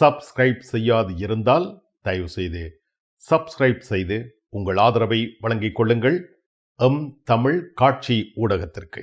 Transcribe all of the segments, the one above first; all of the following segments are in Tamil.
சப்ஸ்கிரைப் செய்யாது இருந்தால் தயவு செய்து சப்ஸ்கிரைப் செய்து உங்கள் ஆதரவை வழங்கிக் கொள்ளுங்கள். எம் தமிழ் காட்சி ஊடகத்திற்கு.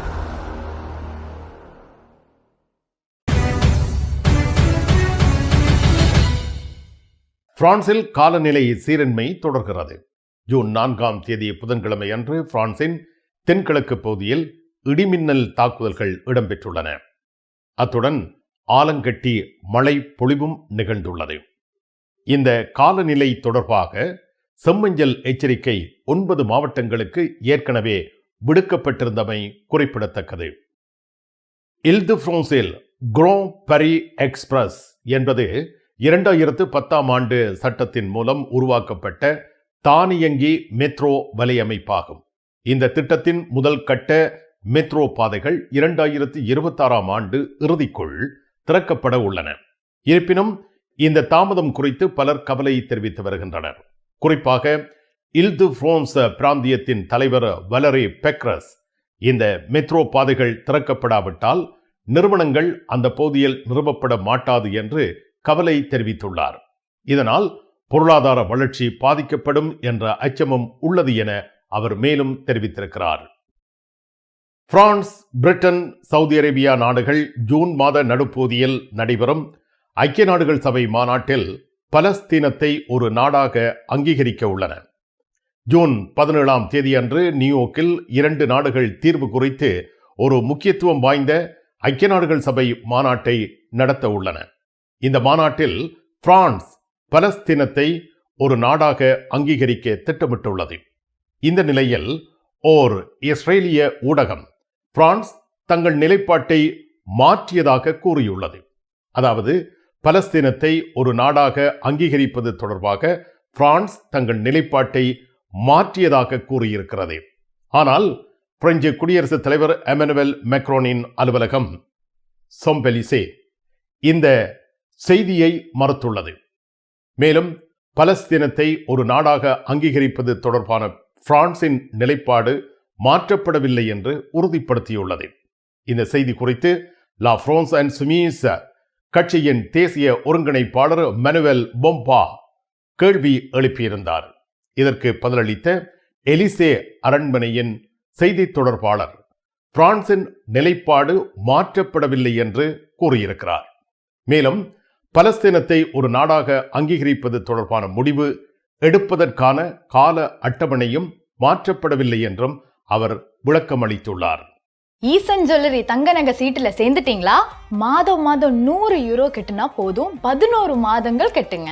பிரான்சில் காலநிலை சீரன்மை தொடர்கிறது. ஜூன் நான்காம் தேதி புதன்கிழமை அன்று பிரான்சின் தென்கிழக்கு பகுதியில் இடிமின்னல் தாக்குதல்கள் இடம்பெற்றுள்ளன. அத்துடன் ஆலங்கட்டி மழை பொழிவும் நிகழ்ந்துள்ளது. இந்த காலநிலை தொடர்பாக செம்மஞ்சல் எச்சரிக்கை ஒன்பது மாவட்டங்களுக்கு ஏற்கனவே விடுக்கப்பட்டிருந்தமை குறிப்பிடத்தக்கது. இல்து பிரான்சில் குரோ பரி எக்ஸ்பிரஸ் என்பது இரண்டாயிரத்து பத்தாம் ஆண்டு சட்டத்தின் மூலம் உருவாக்கப்பட்ட தானியங்கி மெட்ரோ வலையமைப்பாகும். இந்த திட்டத்தின் முதல் கட்ட மெட்ரோ பாதைகள் இரண்டாயிரத்து இருபத்தாறாம் ஆண்டு இறுதிக்குள் திறக்கப்பட உள்ளன. இருப்பினும் இந்த தாமதம் குறித்து பலர் கவலை தெரிவித்து வருகின்றனர். குறிப்பாக இல்து ஃப்ரோன்ஸ் பிராந்தியத்தின் தலைவர் வலரி பெக்ரஸ் இந்த மெட்ரோ பாதைகள் திறக்கப்படாவிட்டால் நிறுவனங்கள் அந்த பகுதியில் நிறுவப்பட மாட்டாது என்று கவலை தெரிவித்துள்ளார். இதனால் பொருளாதார வளர்ச்சி பாதிக்கப்படும் என்ற அச்சமும் உள்ளது என அவர் மேலும் தெரிவித்திருக்கிறார். பிரான்ஸ் பிரிட்டன் சவுதி அரேபியா நாடுகள் ஜூன் மாத நடுப்பகுதியில் நடைபெறும் ஐக்கிய நாடுகள் சபை மாநாட்டில் பலஸ்தீனத்தை ஒரு நாடாக அங்கீகரிக்க உள்ளன. ஜூன் பதினேழாம் தேதியன்று நியூயோர்க்கில் இரண்டு நாடுகள் தீர்வு குறித்து ஒரு முக்கியத்துவம் வாய்ந்த ஐக்கிய நாடுகள் சபை மாநாட்டை நடத்த உள்ளன. இந்த மாநாட்டில் பிரான்ஸ் பலஸ்தீனத்தை ஒரு நாடாக அங்கீகரிக்க திட்டமிட்டுள்ளது. இந்த நிலையில் ஓர் இஸ்ரேலிய ஊடகம் பிரான்ஸ் தங்கள் நிலைப்பாட்டை மாற்றியதாக கூறியுள்ளது. அதாவது பலஸ்தீனத்தை ஒரு நாடாக அங்கீகரிப்பது தொடர்பாக பிரான்ஸ் தங்கள் நிலைப்பாட்டை மாற்றியதாக கூறியிருக்கிறது. ஆனால் பிரெஞ்சு குடியரசுத் தலைவர் எமனுவல் மெக்ரோனின் அலுவலகம் சொம்பெலிசே இந்த செய்தியை மறுத்துள்ளது. மேலும் பலஸ்தீனத்தை ஒரு நாடாக அங்கீகரிப்பது தொடர்பான பிரான்சின் நிலைப்பாடு மாற்றப்படவில்லை என்று உறுதிப்படுத்தியுள்ளது. இந்த செய்தி குறித்து லா பிரான்ஸ் அண்ட் சுமீஸ் கட்சியின் தேசிய ஒருங்கிணைப்பாளர் மனுவல் பொம்பா கேள்வி எழுப்பியிருந்தார். இதற்கு பதிலளித்த எலிசே அரண்மனையின் செய்தி தொடர்பாளர் பிரான்சின் நிலைப்பாடு மாற்றப்படவில்லை என்று கூறியிருக்கிறார். மேலும் பலஸ்தீனத்தை ஒரு நாடாக அங்கீகரிப்பது தொடர்பான முடிவு எடுப்பதற்கான கால அட்டவணையும் மாற்றப்படவில்லை என்றும் அவர் விளக்கமளித்துள்ளார். ஈசன் ஜுவல்லரி தங்க நகை சீட்டுல சேர்ந்துட்டீங்களா? மாதம் மாதம் நூறு யூரோ கட்டுனா போதும். பதினோரு மாதங்கள் கெட்டுங்க.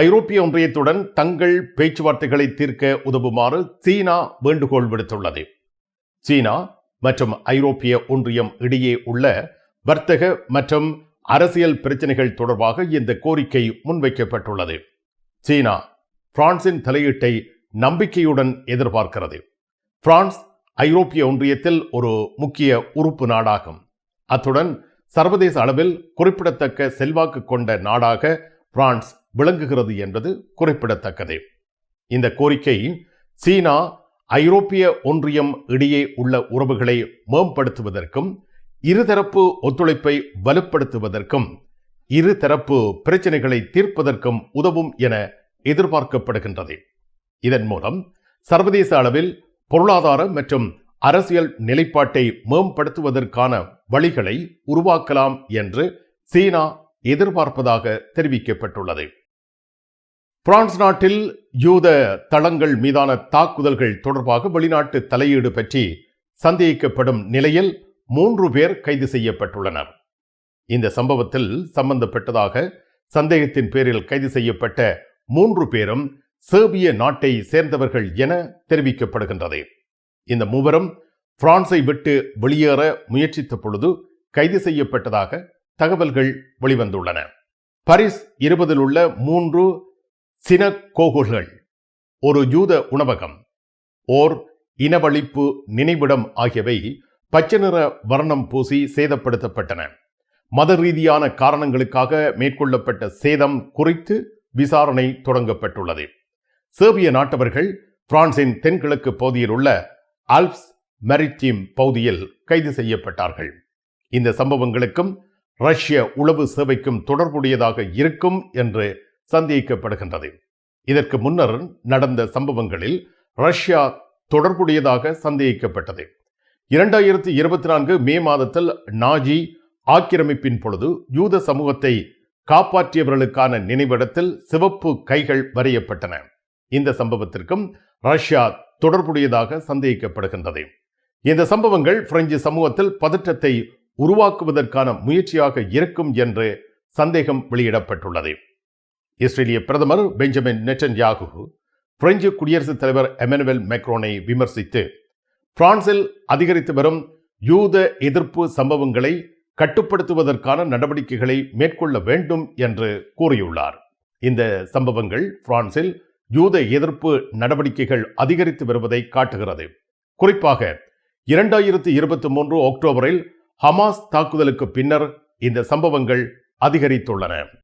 ஐரோப்பிய ஒன்றியத்துடன் தங்கள் பேச்சுவார்த்தைகளை தீர்க்க உதவுமாறு சீனா வேண்டுகோள் விடுத்துள்ளது. சீனா மற்றும் ஐரோப்பிய ஒன்றியம் இடையே உள்ள வர்த்தக மற்றும் அரசியல் பிரச்சனைகள் தொடர்பாக இந்த கோரிக்கை முன்வைக்கப்பட்டுள்ளது. சீனா பிரான்சின் தலையீட்டை நம்பிக்கையுடன் எதிர்பார்க்கிறது. பிரான்ஸ் ஐரோப்பிய ஒன்றியத்தில் ஒரு முக்கிய உறுப்பு நாடாகும். அத்துடன் சர்வதேச அளவில் குறிப்பிடத்தக்க செல்வாக்கு கொண்ட நாடாக பிரான்ஸ் விளங்குகிறது என்பது குறிப்பிடத்தக்கது. இந்த கோரிக்கை சீனா ஐரோப்பிய ஒன்றியம் இடையே உள்ள உறவுகளை மேம்படுத்துவதற்கும் இருதரப்பு ஒத்துழைப்பை வலுப்படுத்துவதற்கும் இருதரப்பு பிரச்சனைகளை தீர்ப்பதற்கும் உதவும் என எதிர்பார்க்கப்படுகின்றது. இதன் மூலம் சர்வதேச அளவில் பொருளாதார மற்றும் அரசியல் நிலைப்பாட்டை மேம்படுத்துவதற்கான வழிகளை உருவாக்கலாம் என்று சீனா எதிர்பார்ப்பதாக தெரிவிக்கப்பட்டுள்ளது. பிரான்ஸ் நாட்டில் யூத தளங்கள் மீதான தாக்குதல்கள் தொடர்பாக வெளிநாட்டு தலையீடு பற்றி சந்தேகிக்கப்படும் நிலையில் மூன்று பேர் கைது செய்யப்பட்டுள்ளனர். இந்த சம்பவத்தில் சம்பந்தப்பட்டதாக சந்தேகத்தின் பேரில் கைது செய்யப்பட்ட மூன்று பேரும் சேர்பிய நாட்டை சேர்ந்தவர்கள் என தெரிவிக்கப்படுகின்றது. இந்த மூவரும் பிரான்சை விட்டு வெளியேற முயற்சித்த பொழுது கைது செய்யப்பட்டதாக தகவல்கள் வெளிவந்துள்ளன. பரிஸ் இருபதில் உள்ள மூன்று சினகோகுகள் ஒரு ஜூத உணவகம். ஓர் இனவழிப்பு நினைவிடம் ஆகியவை பச்சை நிற வர்ணம் பூசி சேதப்படுத்தப்பட்டன. மத ரீதியான காரணங்களுக்காக மேற்கொள்ளப்பட்ட சேதம் குறித்து விசாரணை தொடங்கப்பட்டுள்ளது. சேர்பிய நாட்டவர்கள் பிரான்சின் தென்கிழக்கு பகுதியில் உள்ள ஆல்ப்ஸ் மெரிட்டீம் பகுதியில் கைது செய்யப்பட்டார்கள். இந்த சம்பவங்களுக்கும் ரஷ்ய உளவு சேவைக்கும் தொடர்புடையதாக இருக்கும் என்று சந்தேகிக்கப்படுகின்றது இதற்கு முன்னர் நடந்த சம்பவங்களில் ரஷ்யா தொடர்புடையதாக சந்தேகிக்கப்பட்டது. இரண்டாயிரத்தி இருபத்தி நான்கு மே மாதத்தில் நாஜி ஆக்கிரமிப்பின் பொழுது யூத சமூகத்தை காப்பாற்றியவர்களுக்கான நினைவிடத்தில் சிவப்பு கைகள் வரையப்பட்டன. இந்த சம்பவத்திற்கும் ரஷ்யா தொடர்புடையதாக சந்தேகிக்கப்படுகின்றது. இந்த சம்பவங்கள் பிரெஞ்சு சமூகத்தில் பதற்றத்தை உருவாக்குவதற்கான முயற்சியாக இருக்கும் என்று சந்தேகம் வெளியிடப்பட்டுள்ளது. இஸ்ரேலிய பிரதமர் பெஞ்சமின் நெட்டன்யாகு பிரெஞ்சு குடியரசுத் தலைவர் எமனுவல் மெக்ரோனை விமர்சித்து பிரான்சில் அதிகரித்து வரும் யூத எதிர்ப்பு சம்பவங்களை கட்டுப்படுத்துவதற்கான நடவடிக்கைகளை மேற்கொள்ள வேண்டும் என்று கூறியுள்ளார். இந்த சம்பவங்கள் பிரான்சில் யூத எதிர்ப்பு நடவடிக்கைகள் அதிகரித்து வருவதை காட்டுகிறது. குறிப்பாக இரண்டாயிரத்தி இருபத்தி மூன்று அக்டோபரில் ஹமாஸ் தாக்குதலுக்கு பின்னர் இந்த சம்பவங்கள் அதிகரித்துள்ளன.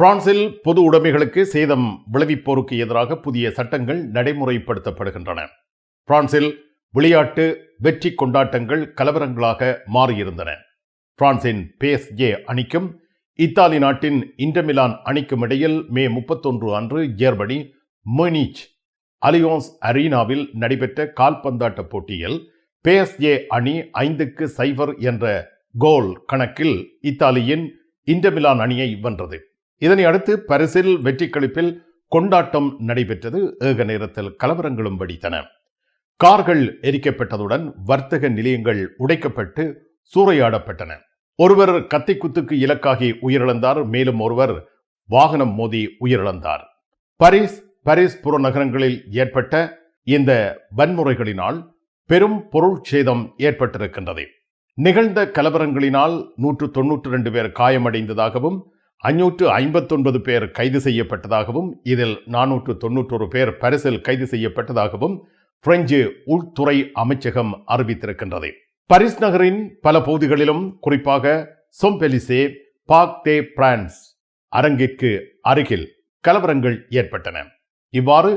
பிரான்சில் பொது உடைமைகளுக்கு சேதம் விளைவிப்போருக்கு எதிராக புதிய சட்டங்கள் நடைமுறைப்படுத்தப்படுகின்றன. பிரான்சில் விளையாட்டு வெற்றி கொண்டாட்டங்கள் கலவரங்களாக மாறியிருந்தன. பிரான்சின் பேஸ்ஜே அணிக்கும் இத்தாலி நாட்டின் இன்டர்மிலான் அணிக்கும் இடையில் மே முப்பத்தொன்று அன்று ஜெர்மனி மொனிச் அலியோன்ஸ் அரீனாவில் நடைபெற்ற கால்பந்தாட்ட போட்டியில் பேஎஸ்ஏ அணி ஐந்துக்கு சைபர் என்ற கோல் கணக்கில் இத்தாலியின் இன்டர்மிலான் அணியை வென்றது. இதனை அடுத்து பரிசில் வெற்றிக்களிப்பில் கொண்டாட்டம் நடைபெற்றது. ஏக நேரத்தில் கலவரங்களும் வெடித்தன. கார்கள் எரிக்கப்பட்டதுடன் வர்த்தக நிலையங்கள் உடைக்கப்பட்டு சூறையாடப்பட்டன. ஒருவர் கத்திக்குத்துக்கு இலக்காகி உயிரிழந்தார். மேலும் ஒருவர் வாகனம் மோதி உயிரிழந்தார். பரிஸ் பரிஸ் புறநகரங்களில் ஏற்பட்ட இந்த வன்முறைகளினால் பெரும் பொருள் சேதம் ஏற்பட்டிருக்கின்றது. நிகழ்ந்த கலவரங்களினால் நூற்று தொன்னூற்றி ரெண்டு பேர் காயமடைந்ததாகவும் அஞ்சூற்று ஐம்பத்தொன்பது பேர் கைது செய்யப்பட்டதாகவும் இதில் நானூற்று தொன்னூற்றொரு பேர் பரிசில் கைது செய்யப்பட்டதாகவும் பிரெஞ்சு உள்துறை அமைச்சகம் அறிவித்திருக்கின்றது. பரிஸ் நகரின் பல பகுதிகளிலும் குறிப்பாக சொம்பெலிசே பாக் தே பிரான்ஸ் அரங்கிற்கு அருகில் கலவரங்கள் ஏற்பட்டன. இவ்வாறு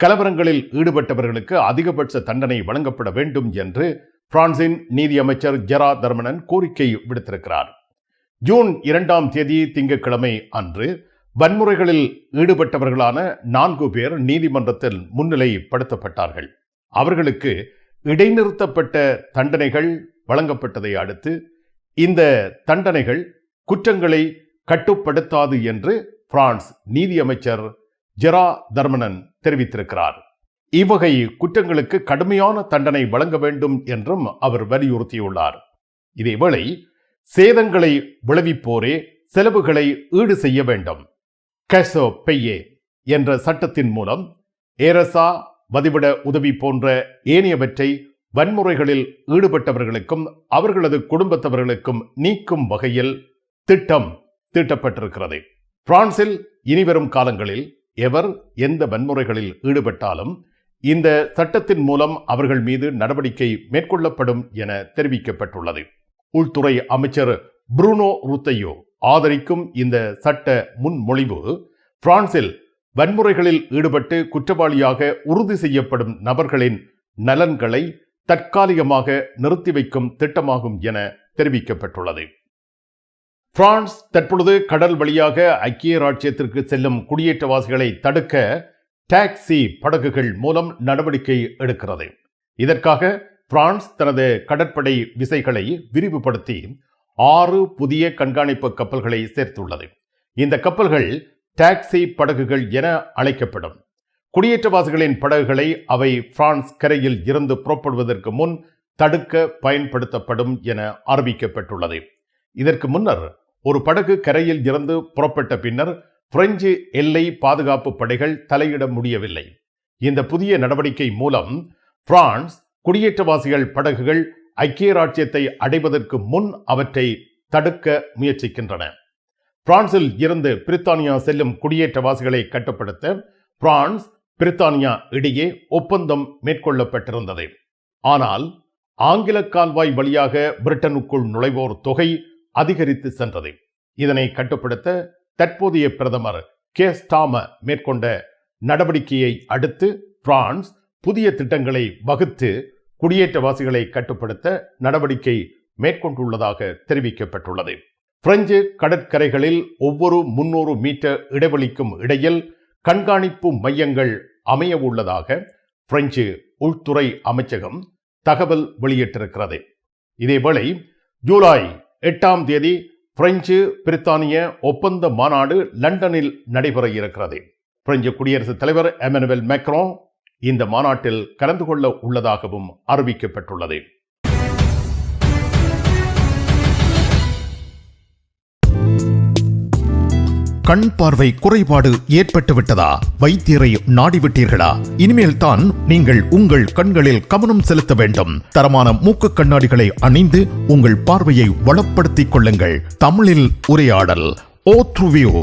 கலவரங்களில் ஈடுபட்டவர்களுக்கு அதிகபட்ச தண்டனை வழங்கப்பட வேண்டும் என்று பிரான்சின் நீதியமைச்சர் ஜெரா தர்மனன் கோரிக்கை விடுத்திருக்கிறார். ஜூன் இரண்டாம் தேதி திங்கட்கிழமை அன்று வன்முறைகளில் ஈடுபட்டவர்களான நான்கு பேர் நீதிமன்றத்தில் முன்னிலைப்படுத்தப்பட்டார்கள். அவர்களுக்கு இடைநிறுத்தப்பட்ட தண்டனைகள் வழங்கப்பட்டதை அடுத்து இந்த தண்டனைகள் குற்றங்களை கட்டுப்படுத்தாது என்று பிரான்ஸ் நீதியமைச்சர் ஜெரா தர்மனன் தெரிவித்திருக்கிறார். இவ்வகை குற்றங்களுக்கு கடுமையான தண்டனை வழங்க வேண்டும் என்றும் அவர் வலியுறுத்தியுள்ளார். இதேவேளை சேதங்களை விளைவிப்போரே செலவுகளை ஈடு செய்ய வேண்டும். கசோ பெய்யே என்ற சட்டத்தின் மூலம் ஏரசா வதிவிட உதவி போன்ற ஏனையவற்றை வன்முறைகளில் ஈடுபட்டவர்களுக்கும் அவர்களது குடும்பத்தவர்களுக்கும் நீக்கும் வகையில் திட்டம் தீட்டப்பட்டிருக்கிறது. பிரான்சில் இனிவரும் காலங்களில் எவர் எந்த வன்முறைகளில் ஈடுபட்டாலும் இந்த சட்டத்தின் மூலம் அவர்கள் மீது நடவடிக்கை மேற்கொள்ளப்படும் என தெரிவிக்கப்பட்டுள்ளது. உள்துறை அமைச்சர் புருனோ ருத்தையோ ஆதரிக்கும் இந்த சட்ட முன்மொழிவு பிரான்சில் வன்முறைகளில் ஈடுபட்டு குற்றவாளியாக உறுதி செய்யப்படும் நபர்களின் நலன்களை தற்காலிகமாக நிறுத்தி வைக்கும் திட்டமாகும் என தெரிவிக்கப்பட்டுள்ளது. பிரான்ஸ் தற்பொழுது கடல் வழியாக ஐக்கிய ராஜ்யத்திற்கு செல்லும் குடியேற்றவாசிகளை தடுக்க டாக்ஸி படகுகள் மூலம் நடவடிக்கை எடுக்கிறது. இதற்காக பிரான்ஸ் தனது கடற்படை விசைகளை விரிவுபடுத்தி ஆறு புதிய கண்காணிப்பு கப்பல்களை சேர்த்துள்ளது. இந்த கப்பல்கள் டாக்ஸி படகுகள் என அழைக்கப்படும். குடியேற்றவாசிகளின் படகுகளை அவை பிரான்ஸ் கரையில் இருந்து புறப்படுவதற்கு முன் தடுக்க பயன்படுத்தப்படும் என அறிவிக்கப்பட்டுள்ளது. இதற்கு முன்னர் ஒரு படகு கரையில் இருந்து புறப்பட்ட பின்னர் பிரெஞ்சு எல்லை பாதுகாப்பு படைகள் தலையிட முடியவில்லை. இந்த புதிய நடவடிக்கை மூலம் பிரான்ஸ் குடியேற்றவாசிகள் படகுகள் ஐக்கிய ராஜ்யத்தை அடைவதற்கு முன் அவற்றை தடுக்க முயற்சிக்கின்றன. பிரான்சில் இருந்து பிரித்தானியா செல்லும் குடியேற்றவாசிகளை கட்டுப்படுத்த பிரான்ஸ் பிரித்தானியா இடையே ஒப்பந்தம் மேற்கொள்ளப்பட்டிருந்தது. ஆனால் ஆங்கில கால்வாய் வழியாக பிரிட்டனுக்குள் நுழைவோர் தொகை அதிகரித்து சென்றது. இதனை கட்டுப்படுத்த தற்போதைய பிரதமர் கே. ஸ்டாம மேற்கொண்ட நடவடிக்கையை அடுத்து பிரான்ஸ் புதிய திட்டங்களை வகுத்து குடியேற்றவாசிகளை கட்டுப்படுத்த நடவடிக்கை மேற்கொண்டுள்ளதாக தெரிவிக்கப்பட்டுள்ளது. பிரெஞ்சு கடற்கரைகளில் ஒவ்வொரு முன்னூறு மீட்டர் இடைவெளிக்கும் இடையில் கண்காணிப்பு மையங்கள் அமைய உள்ளதாக பிரெஞ்சு உள்துறை அமைச்சகம் தகவல் வெளியிட்டிருக்கிறது. இதேவேளை ஜூலை எட்டாம் தேதி பிரெஞ்சு பிரித்தானிய ஒப்பந்த மாநாடு லண்டனில் நடைபெற இருக்கிறது. பிரெஞ்சு குடியரசுத் தலைவர் எமனுவல் மேக்ரோ இந்த மாநாட்டில் கலந்து கொள்ள உள்ளதாகவும் அறிவிக்கப்பட்டுள்ளது. கண் பார்வை குறைபாடு ஏற்பட்டு விட்டதா? வைத்தியரை நாடிவிட்டீர்களா இனிமேல் தான் நீங்கள் உங்கள் கண்களில் கவனம் செலுத்த வேண்டும். தரமான மூக்கு கண்ணாடிகளை அணிந்து உங்கள் பார்வையை வளப்படுத்திக் கொள்ளுங்கள். தமிழில் உரையாடல் ஓ த்ருவியோ!